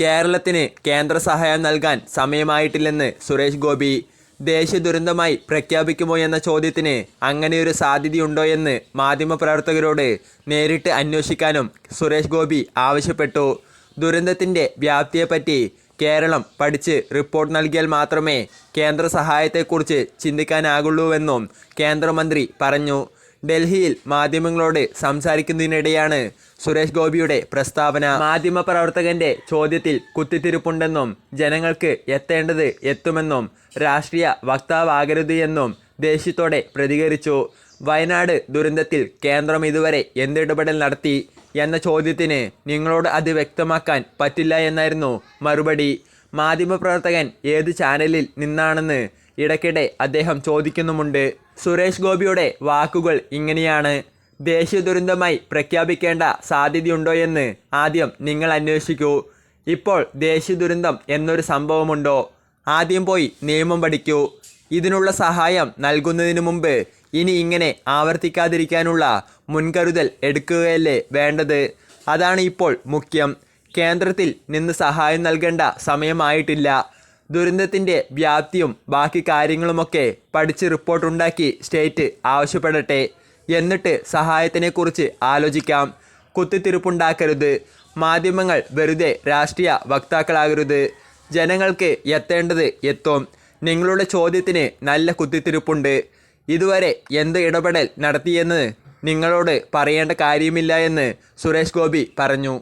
കേരളത്തിന് കേന്ദ്ര സഹായം നൽകാൻ സമയമായിട്ടില്ലെന്ന് സുരേഷ് ഗോപി. ദേശീയ ദുരന്തമായി പ്രഖ്യാപിക്കുമോ എന്ന ചോദ്യത്തിന് അങ്ങനെയൊരു സാധ്യതയുണ്ടോ എന്ന് മാധ്യമപ്രവർത്തകരോട് നേരിട്ട് അന്വേഷിക്കാനും സുരേഷ് ഗോപി ആവശ്യപ്പെട്ടു. ദുരന്തത്തിന്റെ വ്യാപ്തിയെപ്പറ്റി കേരളം പഠിച്ച് റിപ്പോർട്ട് നൽകിയാൽ മാത്രമേ കേന്ദ്ര സഹായത്തെക്കുറിച്ച് ചിന്തിക്കാനാകുള്ളൂവെന്നും കേന്ദ്രമന്ത്രി പറഞ്ഞു. ഡൽഹിയിൽ മാധ്യമങ്ങളോട് സംസാരിക്കുന്നതിനിടെയാണ് സുരേഷ് ഗോപിയുടെ പ്രസ്താവന. മാധ്യമപ്രവർത്തകന്റെ ചോദ്യത്തിൽ കുത്തിത്തിരിപ്പുണ്ടെന്നും ജനങ്ങൾക്ക് എത്തേണ്ടത് എത്തുമെന്നും രാഷ്ട്രീയ വക്താവാകരുത് എന്നും ദേഷ്യത്തോടെ പ്രതികരിച്ചു. വയനാട് ദുരന്തത്തിൽ കേന്ദ്രം ഇതുവരെ എന്തിടപെടൽ നടത്തി എന്ന ചോദ്യത്തിന് നിങ്ങളോട് അത് വ്യക്തമാക്കാൻ പറ്റില്ല എന്നായിരുന്നു മറുപടി. മാധ്യമപ്രവർത്തകൻ ഏത് ചാനലിൽ നിന്നാണെന്ന് ഇടയ്ക്കിടെ അദ്ദേഹം ചോദിക്കുന്നുമുണ്ട് സുരേഷ് ഗോപിയുടെ വാക്കുകൾ ഇങ്ങനെയാണ്. ദേശീയ ദുരന്തമായി പ്രഖ്യാപിക്കേണ്ട സാധ്യതയുണ്ടോ എന്ന് ആദ്യം നിങ്ങൾ അന്വേഷിക്കൂ. ഇപ്പോൾ ദേശീയ ദുരന്തം എന്നൊരു സംഭവമുണ്ടോ? ആദ്യം പോയി നിയമം പഠിക്കൂ. ഇതിനുള്ള സഹായം നൽകുന്നതിന് മുമ്പ് ഇനി ഇങ്ങനെ ആവർത്തിക്കാതിരിക്കാനുള്ള മുൻകരുതൽ എടുക്കുകയല്ലേ വേണ്ടത്? അതാണ് ഇപ്പോൾ മുഖ്യം. കേന്ദ്രത്തിൽ നിന്ന് സഹായം നൽകേണ്ട സമയമായിട്ടില്ല. ദുരന്തത്തിന്റെ വ്യാപ്തിയും ബാക്കി കാര്യങ്ങളുമൊക്കെ പഠിച്ച് റിപ്പോർട്ടുണ്ടാക്കി സ്റ്റേറ്റ് ആവശ്യപ്പെടട്ടെ. എന്നിട്ട് സഹായത്തിനെക്കുറിച്ച് ആലോചിക്കാം. കുത്തിത്തിരിപ്പുണ്ടാക്കരുത്. മാധ്യമങ്ങൾ വെറുതെ രാഷ്ട്രീയ വക്താക്കളാകരുത്. ജനങ്ങൾക്ക് എത്തേണ്ടത് എത്തും. നിങ്ങളുടെ ചോദ്യത്തിന് നല്ല കുത്തിത്തിരിപ്പുണ്ട്. ഇതുവരെ എന്ത് ഇടപെടൽ നടത്തിയെന്ന് നിങ്ങളോട് പറയേണ്ട കാര്യമില്ല എന്ന് സുരേഷ് ഗോപി പറഞ്ഞു.